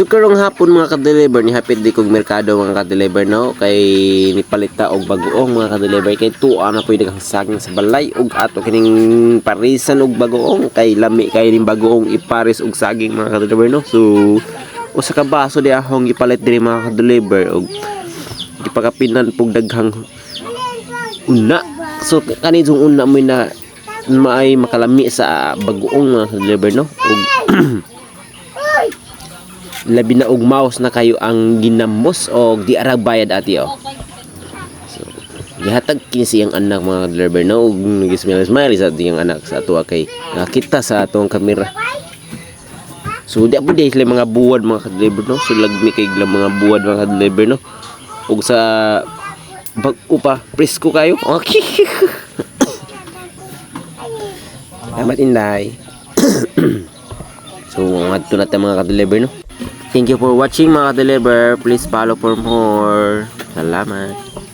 So karong hapon mga ka-deliver ni hapit di kog merkado mga ka-deliver no kay ni palita og bagoong mga ka-deliver kay tuwa na pwede kang saging sa balay og ato kining parisan og bagoong kay lami kay ning bagoong iparis og saging mga ka-deliver no. So usa ka baso di ahong gipalit diri mga ka-deliver og gipakapinan pug daghang una. So kanin una mo na maay makalami sa bagoong mga ka-deliver no. Og labi na og mouse na kayo ang ginambos o di arag bayad ati oh. So, gihatag kinsi ang anak mga driver na og nagismile smile sa atong anak sa ato kay nakita sa atong kamera. So di po di sila mga buwad mga driver no. So lagmi kay mga buwad mga driver no. Og sa bag upa presko kayo. Okay. Salamat inday. so ngadto na tayo mga ka-deliver no. Thank you for watching mga ka-deliver. Please follow for more. Salamat.